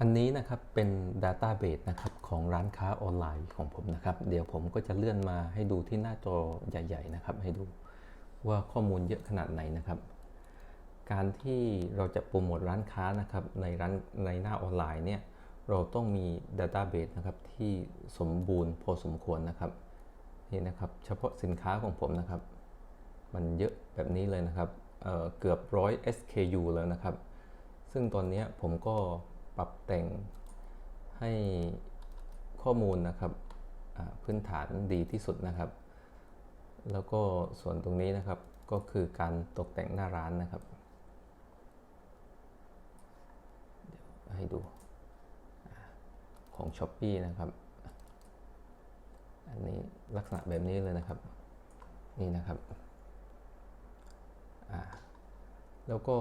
อันนี้นะครับเป็น Database นะครับของร้านค้าออนไลน์ของผมนะครับ เดี๋ยวผมก็จะเลื่อนมาให้ดูที่หน้าจอใหญ่ ๆ นะครับ ให้ดูว่าข้อมูลเยอะขนาดไหนนะครับ การที่เราจะโปรโมทร้านค้านะครับในร้านในหน้าออนไลน์เนี่ยเราต้องมี Database นะครับที่สมบูรณ์พอสมควรนะครับนี่นะครับเฉพาะสินค้าของผมนะครับ มันเยอะแบบนี้เลยนะครับเเกือบร้อย SKU แล้วนะครับ ซึ่งตอนนี้ผมก็ ปรับแต่งให้ข้อมูลนะครับพื้นฐานดีที่สุดนะครับ แล้วก็ส่วนตรงนี้นะครับก็คือการตกแต่งหน้าร้านนะครับเดี๋ยวให้ดูของ s h อ p e e นะครับ อันนี้ลักษณะแบบนี้เลยนะครับ นี่นะครับ แล้วก็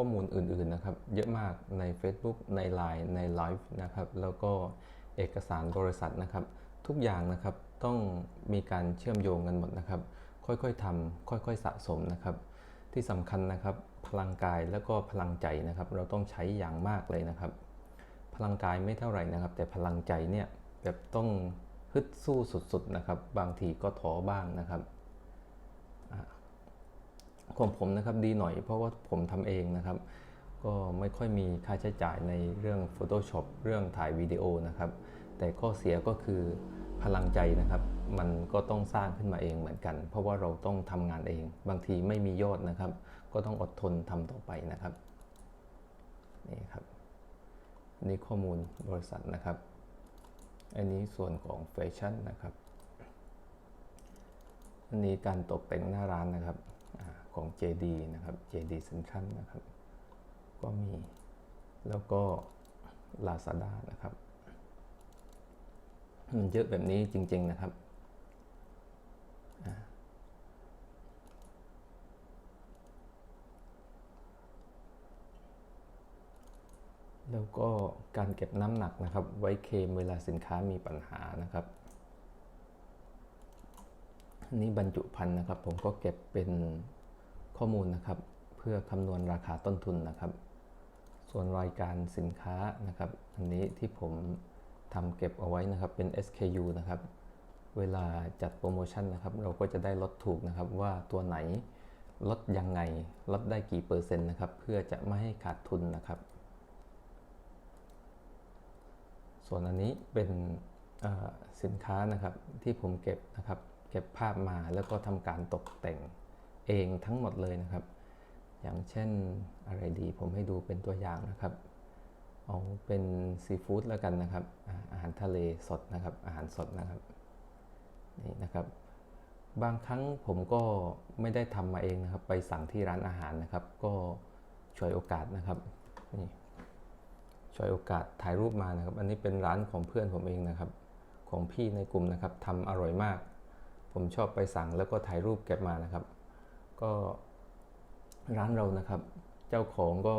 ข้อมูลอื่นๆนะครับ เยอะมากใน Facebook ใน Line ใน Live นะครับ แล้วก็เอกสารบริษัทนะครับ ทุกอย่างนะครับต้องมีการเชื่อมโยงกันหมดนะครับ ค่อยๆทำค่อยๆสะสมนะครับ ที่สำคัญนะครับ พลังกายแล้วก็พลังใจนะครับ เราต้องใช้อย่างมากเลยนะครับ พลังกายไม่เท่าไหร่นะครับ แต่พลังใจเนี่ยแบบต้องฮึดสู้สุดๆนะครับ บางทีก็ท้อบ้างนะครับ ของผมนะครับดีหน่อยเพราะว่าผมทำเองนะครับ ก็ไม่ค่อยมีค่าใช้จ่ายในเรื่อง Photoshop เรื่องถ่ายวิดีโอนะครับ แต่ข้อเสียก็คือพลังใจนะครับ มันก็ต้องสร้างขึ้นมาเองเหมือนกัน เพราะว่าเราต้องทำงานเอง บางทีไม่มียอดนะครับ ก็ต้องอดทนทำต่อไปนะครับนี่ครับนี่ข้อมูลบริษัทนะครับ อันนี้ส่วนของแฟชั่นนะครับ อันนี้การตกแต่งหน้าร้านนะครับ ของ JD นะครับ JD Central นะครับ ก็มี แล้วก็ Lazada นะครับ มันเยอะแบบนี้จริง ๆ นะครับ แล้วก็การเก็บน้ำหนักนะครับ ไว้เคมเวลาสินค้ามีปัญหานะครับนี่บรรจุภัณฑ์นะครับ ผมก็เก็บเป็น ข้อมูลนะครับ เพื่อคำนวณราคาต้นทุนนะครับ ส่วนรายการสินค้านะครับ อันนี้ที่ผมทำเก็บเอาไว้นะครับเป็น SKU นะครับ เวลาจัดโปรโมชั่นนะครับ เราก็จะได้ลดถูกนะครับว่าตัวไหนลดยังไงลดได้กี่เปอร์เซ็นต์นะครับ เพื่อจะไม่ให้ขาดทุนนะครับ ส่วนอันนี้เป็นสินค้านะครับที่ผมเก็บนะครับ เก็บภาพมาแล้วก็ทำการตกแต่ง เองทั้งหมดเลยนะครับ อย่างเช่นอะไรดีผมให้ดูเป็นตัวอย่างนะครับ เอาเป็นซีฟู้ดแล้วกันนะครับ อาหารทะเลสดนะครับ อาหารสดนะครับนี่นะครับ บางครั้งผมก็ไม่ได้ทำมาเองนะครับ ไปสั่งที่ร้านอาหารนะครับ ก็ช่วยโอกาสนะครับนี่ช่วยโอกาสถ่ายรูปมานะครับ อันนี้เป็นร้านของเพื่อนผมเองนะครับ ของพี่ในกลุ่มนะครับทำอร่อยมาก ผมชอบไปสั่งแล้วก็ถ่ายรูปเก็บมานะครับ ก็ร้านเรานะครับ เจ้าของก็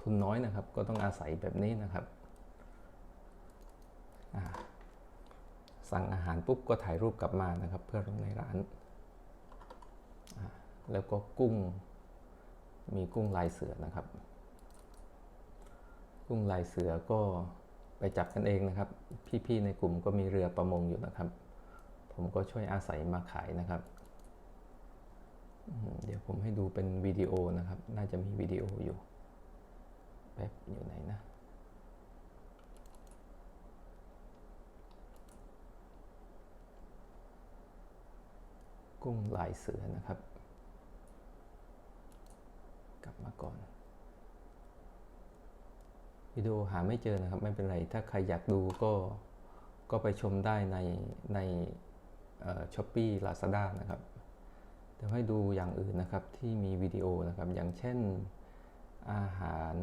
ทุนน้อยนะครับ ก็ต้องอาศัยแบบนี้นะครับสั่งอาหารปุ๊บก็ถ่ายรูปกลับมานะครับ เพื่อลงในร้าน แล้วก็กุ้ง มีกุ้งลายเสือนะครับ กุ้งลายเสือก็ไปจับกันเองนะครับ พี่ๆในกลุ่มก็มีเรือประมงอยู่นะครับ ผมก็ช่วยอาศัยมาขายนะครับ เดี๋ยวผมให้ดูเป็นวิดีโอนะครับ น่าจะมีวิดีโออยู่ แป๊บอยู่ไหนนะกุ้งลายเสือนะครับ กลับมาก่อน วิดีโอหาไม่เจอนะครับ ไม่เป็นไร ถ้าใครอยากดูก็ก็ไปชมได้ในในช้อปปี้ลาซาด้านะครับ ดี๋ยวให้ดูอย่างอื่นนะครับที่มีวิดีโอนะครับ อย่างเช่นอาหาร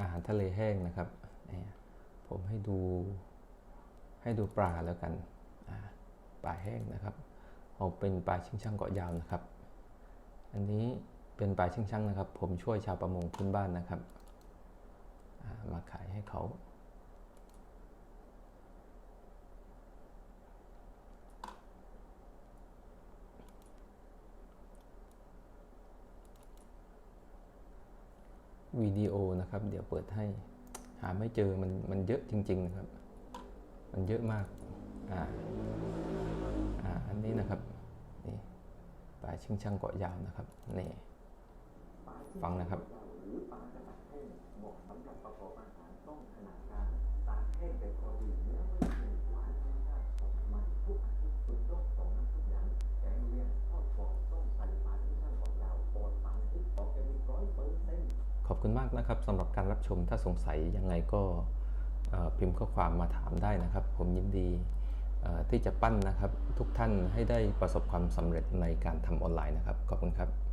อาหารทะเลแห้งนะครับผมให้ดูให้ดูปลาแล้วกันปลาแห้งนะครับ เอาเป็นปลาชิงช่างเกาะยาวนะครับ อันนี้เป็นปลาชิงช่างนะครับ ผมช่วยชาวประมงพื้นบ้านนะครับ มาขายให้เขา วิดีโอนะครับ เดี๋ยวเปิดให้ หาไม่เจอมันมันเยอะจริง ๆ นะครับ มันเยอะมากอ่าอ่าอันนี้นะครับนี่ปลาชิงช่างเกาะยาวนะครับนี่ฟังนะครับ อบคุณมากนะครับสำหรับการรับชมถ้าสงสัยยังไงก็พิมพ์ข้อความมาถามได้นะครับ ผมยินดีที่จะปั้นนะครับ ทุกท่านให้ได้ประสบความสำเร็จในการทำออนไลน์นะครับ ขอบคุณครับ